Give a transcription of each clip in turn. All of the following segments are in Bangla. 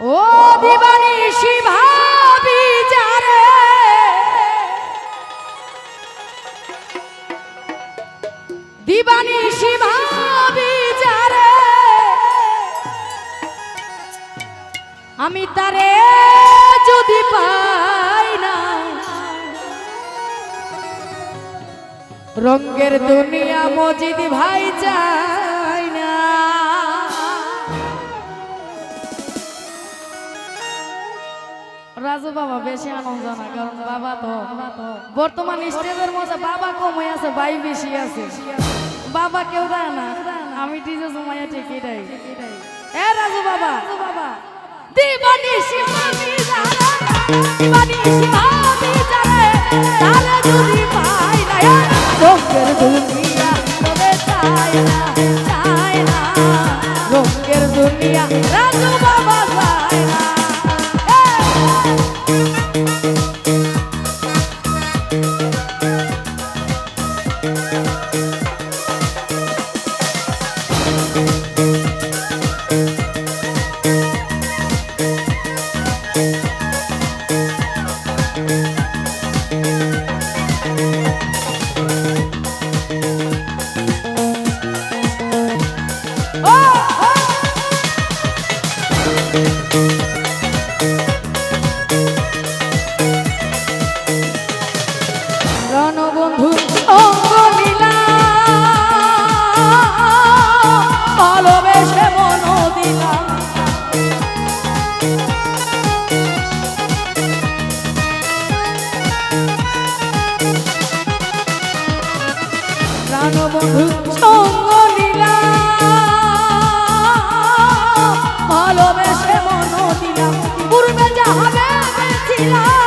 ও দিবানিশি ভাবি যারে। যারে। আমি তারে যদি পাই না রঙ্গের দুনিয়া মজিদ ভাই রাজু বাবা বেশি আনন্দ না, কারণ বাবা তো বর্তমান স্টেজের মধ্যে বাবা কম আছে, ভাই বেশি আছে। বাবা কেউ দেয় না, আমি ডিজে জমাইয়া ঠিক এটাই। এ রাজু বাবা দিবানিশি মামি জানা দিবানিশি মামি জানে তারে যদি পাই না রঙের দুনিয়া 来。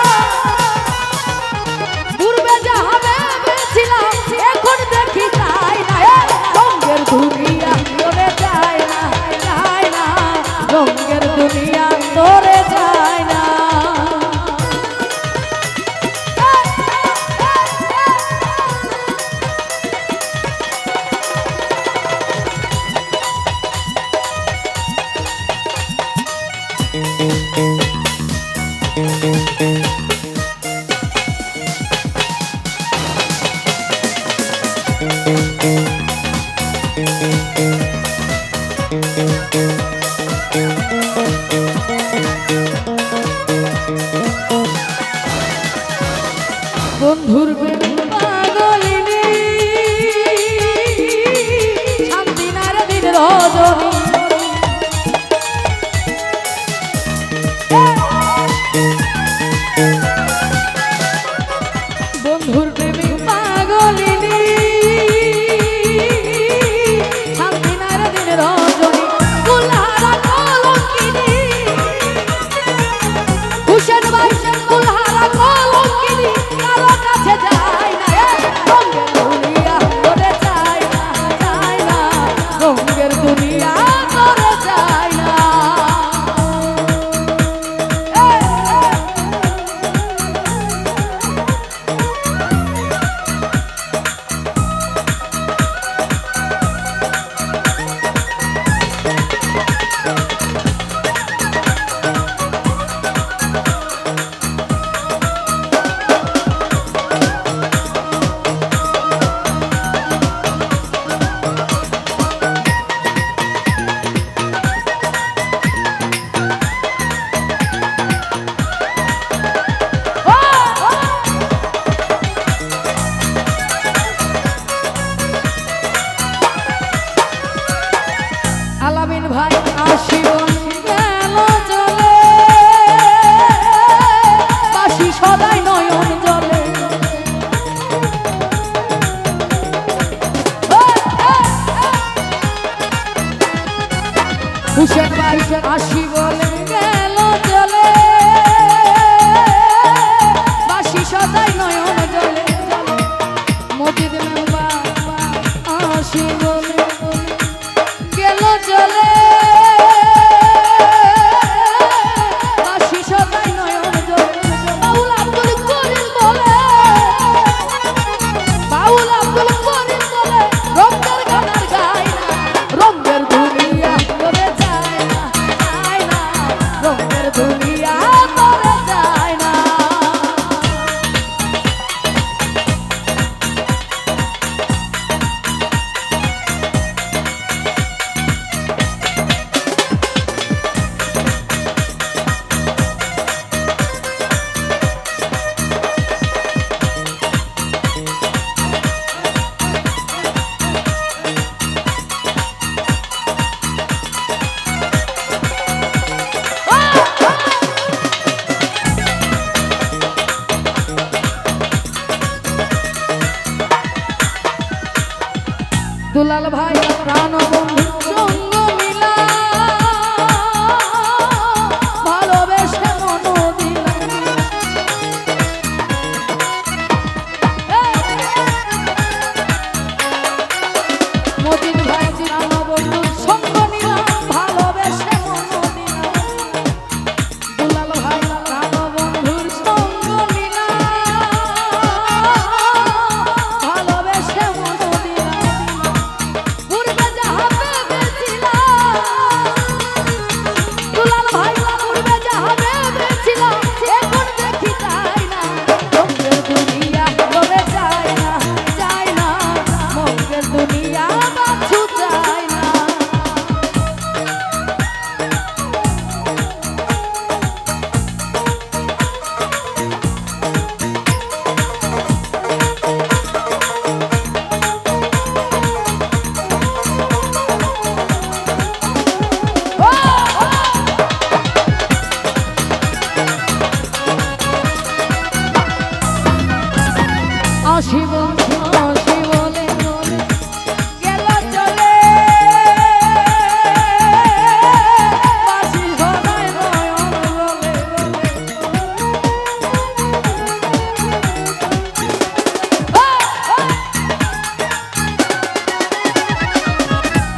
হুসেন ভাই আসি বলে। দয়াল ভাই প্রাণ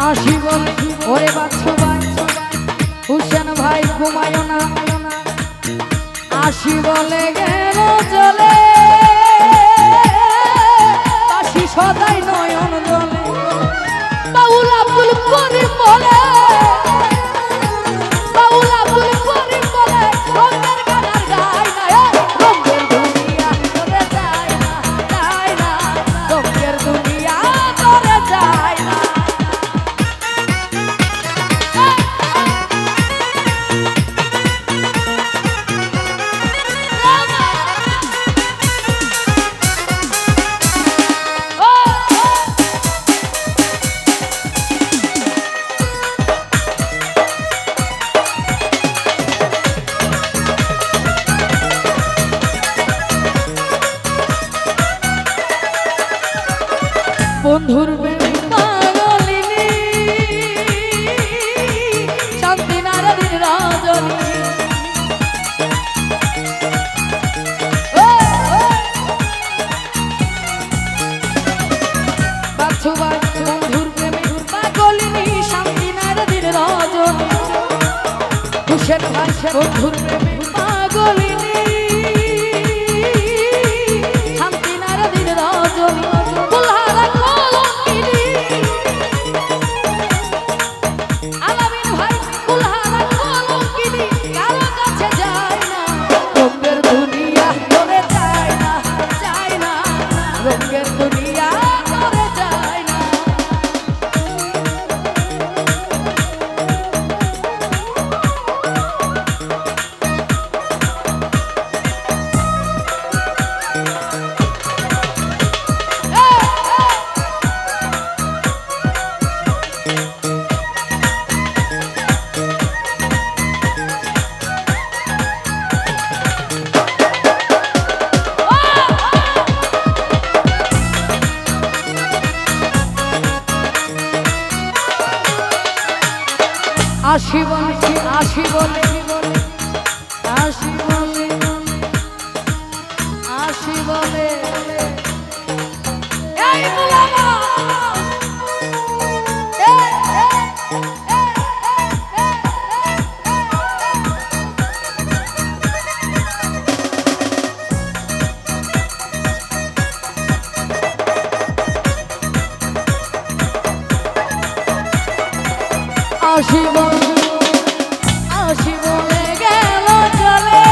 আশিবন ওরে বাচ্চা বাচ্চা হুসেন ভাই ঘুমায় না। আসি বলে গেল চলে। আসিব আসিব গেল চলে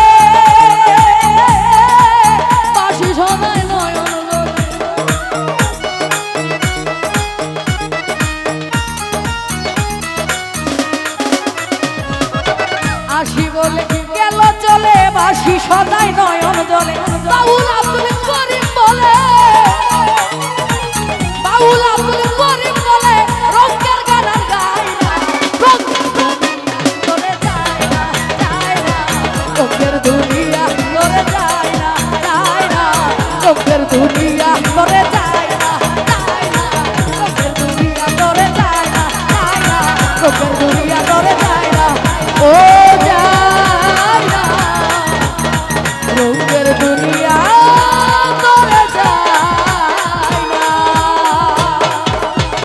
পাশি সবাই চলে বাসি সদাই নয়ন বাউল আব্দুল করিম বলে বাউল আব্দুল চোখের দুনিয়া করে